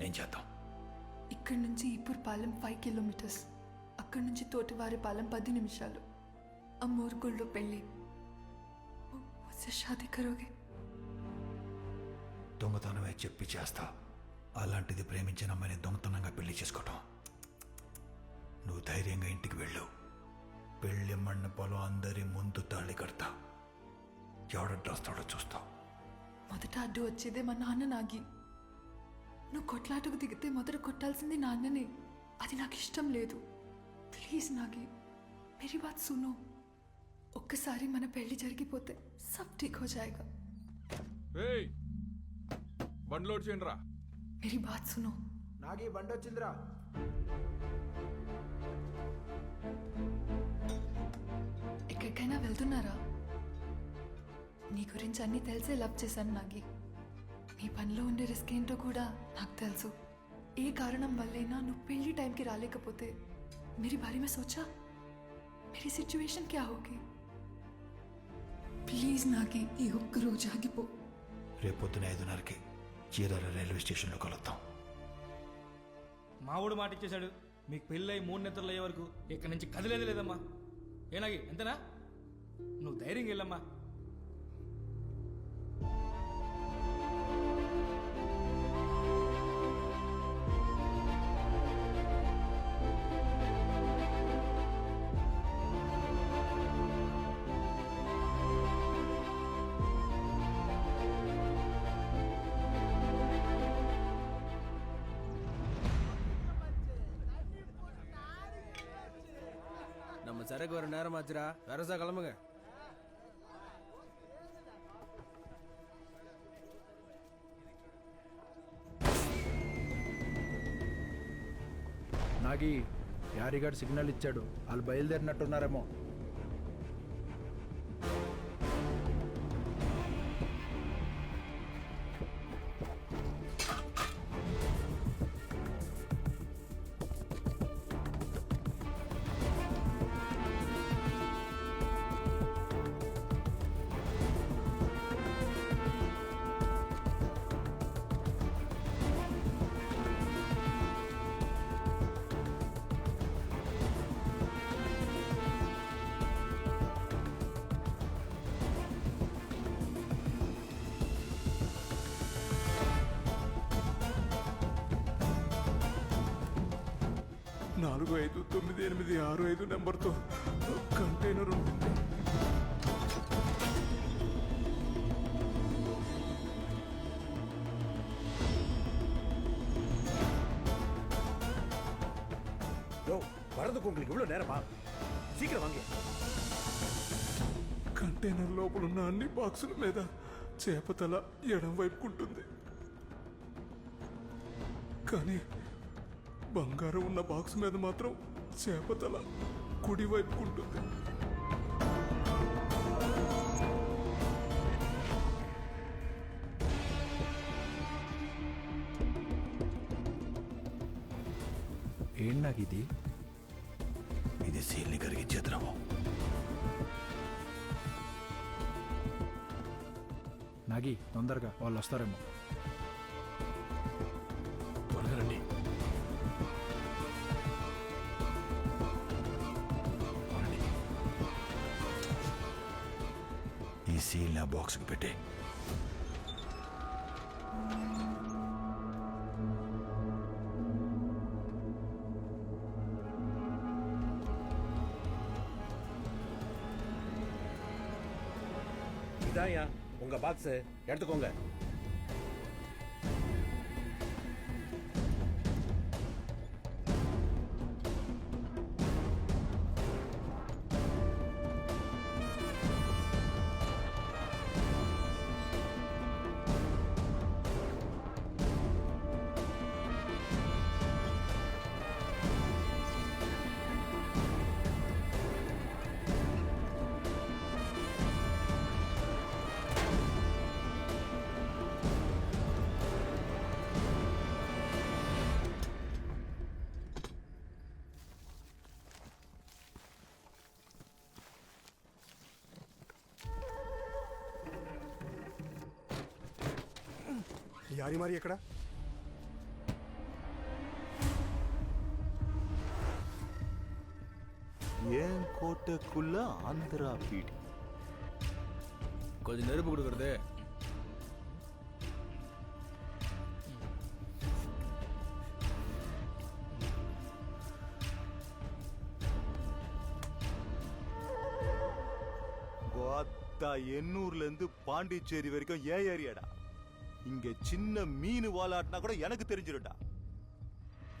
ఏం చేద్దాం? ఇక్కడి నుంచి ఈపూర్ పాలెం ఫైవ్ కిలోమీటర్స్. అక్కడి నుంచి తోటివారి పాలెం పది నిమిషాలు. అమ్మోరు గుళ్ళో పెళ్ళి. షాదీ కరోగే. దొంగతనమే చెప్పి చేస్తా. అలాంటిది ప్రేమించిన అమ్మాయిని దొంగతనంగా పెళ్ళి చేసుకోవటం. నువ్వు ధైర్యంగా ఇంటికి వెళ్ళు. పెళ్ళి మండపంలో అందరి ముందు తాళి కడతా. ఎవడడ్డొస్తాడో చూస్తావు. మొదట అడ్డు వచ్చేదే మా నాన్న నాగి. నువ్వు కొట్లాటకు దిగితే మొదట కొట్టాల్సింది నాన్ననే. అది నాకు ఇష్టం లేదు. ప్లీజ్ నాగి మేరీ బాత్ సునో. ఒక్కసారి మన పెళ్ళి జరిగిపోతే సబ్ ఠీక్ హో జాయేగా. ఏయ్ బండి లోడ్ చేయండి రా మేరీ బాత్ సునో. నాగి బండి వచ్చిందిరా. ఎక్కడికైనా వెళ్తున్నారా? నీ గురించి అన్నీ తెలిసే లవ్ చేశాను నాగి. నీ పనిలో ఉండే రిస్క్ ఏంటో కూడా నాకు తెలుసు ఏ కారణం వల్లైనా నువ్వు పెళ్లి టైంకి రాలేకపోతే मेरी बारे में सोचा मेरी सिचुएशन क्या होगी ప్లీజ్ నాకి ఈ ఒక్క రోజు ఆగిపో రేపొద్దున ఐదున్నరకి చీరాల రైల్వే స్టేషన్లో కలుద్దాం మావుడు మాట ఇచ్చేశాడు మీకు పెళ్ళై మూడు నిద్రలు అయ్యే వరకు ఇక్కడి నుంచి కదిలేదు లేదమ్మా ఏనాగి ఎంతనా నువ్వు ధైర్యంగా వెళ్ళమ్మా சரக்கு வர நேரம் ஆச்சுடா வரசா கிளம்புங்க నాగి యారిగాడు సిగ్నల్ ఇచ్చాడు వాళ్ళు బయలుదేరినట్టున్నారేమో నాలుగు ఐదు తొమ్మిది ఎనిమిది ఆరు ఐదు నెంబర్తో కంటైనర్ ఉంటుంది வரதுக்கு உங்களுக்கு இவ்வளவு நேரமா சீக்கிரம் வாங்க కంటైనర్ లోపల ఉన్న అన్ని బాక్సుల మీద చేపతల ఎడం వైపుకుంటుంది కానీ బంగారం ఉన్న బాక్స్ మీద మాత్రం చేపతల కుడి వైపుకుంటుంది ఏంటి నాకు ఇది? ఇది సీల్ని కరిగించే ద్రవం నాగి తొందరగా వాళ్ళు వస్తారేమో. బాక్స్కి పెట్టే இதாயா உங்க பாக்ஸ் எடுத்துக்கோங்க యారి மாதிரி எக்கடா ஏன் கோட்டைக்குள்ள ஆந்திரா பீடி கொஞ்சம் நெருப்பு கொடுக்குறது கோத்தா எண்ணூர்லேருந்து பாண்டிச்சேரி வரைக்கும் ஏன் ஏரியாடா இங்க சின்ன மீன் வாலாட்டினா கூட எனக்கு தெரிஞ்சிரும்டா.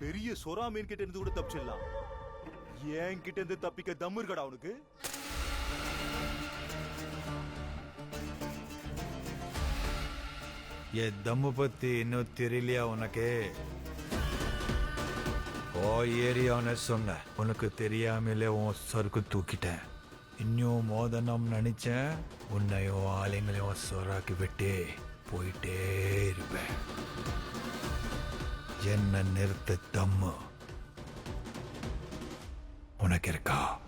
பெரிய சொரா மீன் கிட்ட இருந்து கூட தப்பிச்சிடலாம். என் கிட்ட இருந்து தப்பிக்க தம் இருக்கடா அவனுக்கு என் தம்மு பத்தி இன்னும் தெரியலையா உனக்கு? ஓ ஏரியான்னு சொன்ன. உனக்கு தெரியாமலே உன் சறுக்கு தூக்கிட்டேன். இன்னும் மோதனம் நினைச்சேன். உன்னையும் ஆளுங்களையும் சொராக்கி விட்டு போயிட்டே இருப்பேன். என்ன நிறுத்த தம்மு? உனக்கு இருக்கா?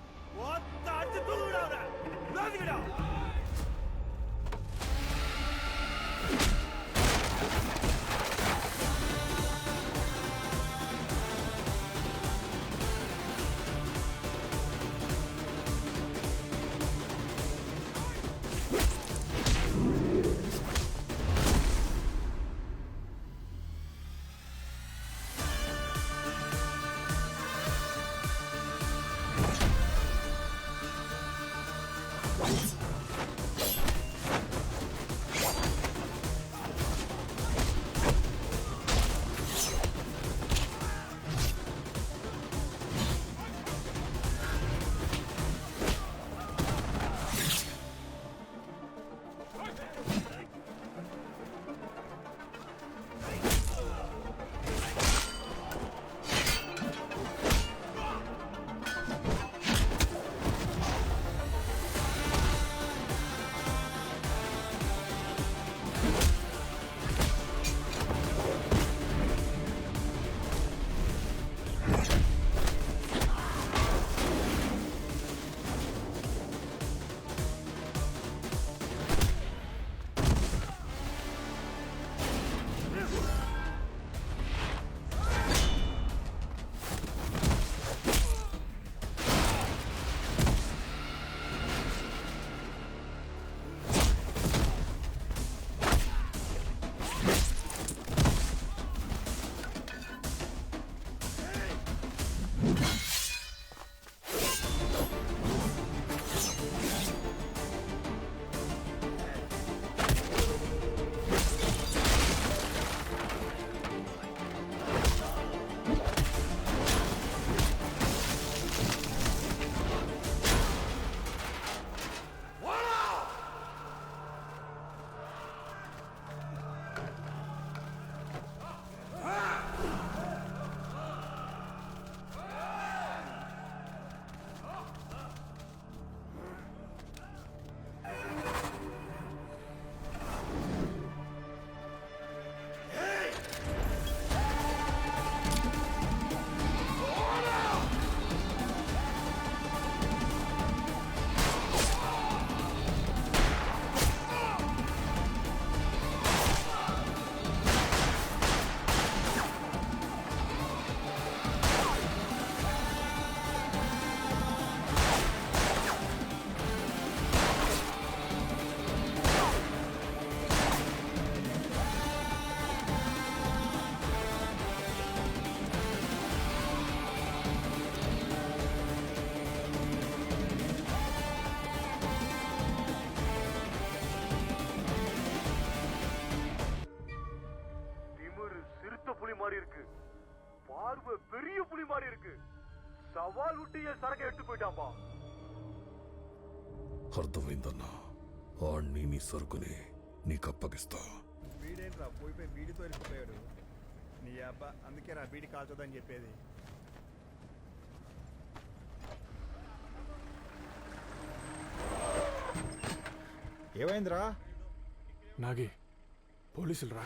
புலி மாதிரி இருக்கு பார்வை பெரிய புலி மாதிரி இருக்கு சவால் விட்டு என் சரக்கை எடுத்து போயிட்டான்பா అర్థమైందన్నా ఆణ్ణి నీ సరుకుని నీకు అప్పగిస్తా వీడేంట్రా పోయి పోయి బీడితో వెళ్ళిపోయాడు నీ అబ్బా అందుకే రా బీడి కాల్చొద్దని చెప్పేది ఏమైందిరా నాగి పోలీసులు రా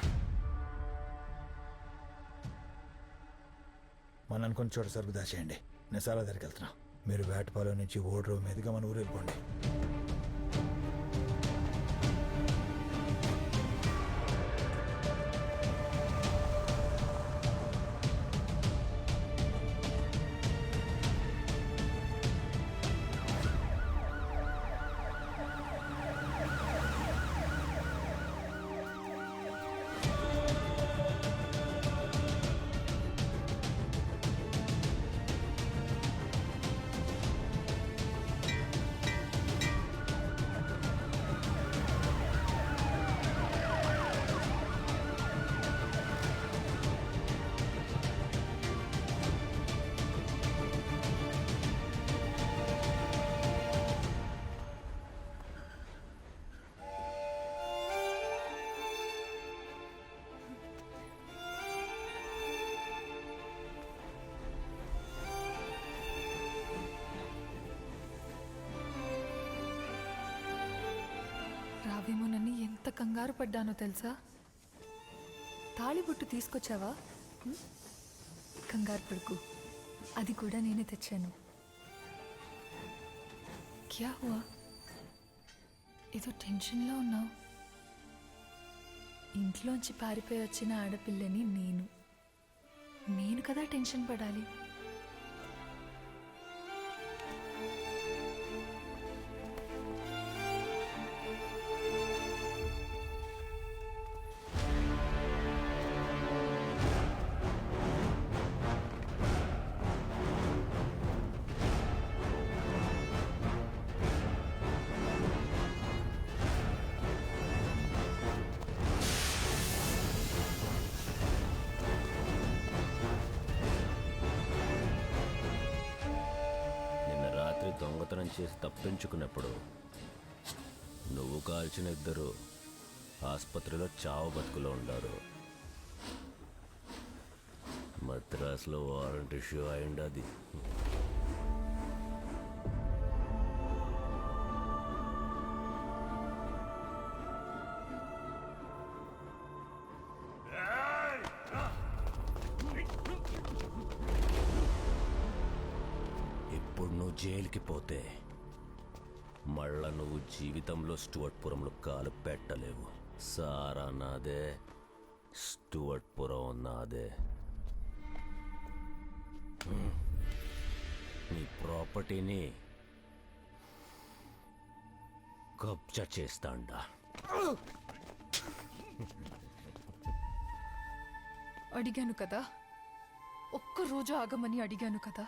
మనం అనుకున్న చోట సరుకు దాచేయండి. నేను చాలా దగ్గరికి వెళ్తున్నా. మీరు వేటపాలెం నుంచి ఓడ్రో మీదుగా మన ఊరు వెళ్ళిపోండి. కంగారు పడ్డానో తెలుసా? తాళిబొట్టు తీసుకొచ్చావా? కంగారు పడుకు. అది కూడా నేనే తెచ్చాను. క్యా హువా? ఏదో టెన్షన్లో ఉన్నావు. ఇంట్లోంచి పారిపోయి వచ్చిన ఆడపిల్లని నేను. నేను కదా టెన్షన్ పడాలి. చేసి తప్పించుకున్నప్పుడు నువ్వు కాల్చిన ఇద్దరు ఆసుపత్రిలో చావు బతుకులో ఉన్నారు. మద్రాసులో వారంట్ ఇష్యూ అయిండది జీవితంలో స్టూవర్ట్పురంలో కాలు పెట్టలేవు. సారా నాదే. స్టూవర్ట్పురం నాదే. నీ ప్రాపర్టీని కబ్జా చేస్తాండా. అడిగాను కదా. ఒక్క రోజు ఆగమని అడిగాను కదా.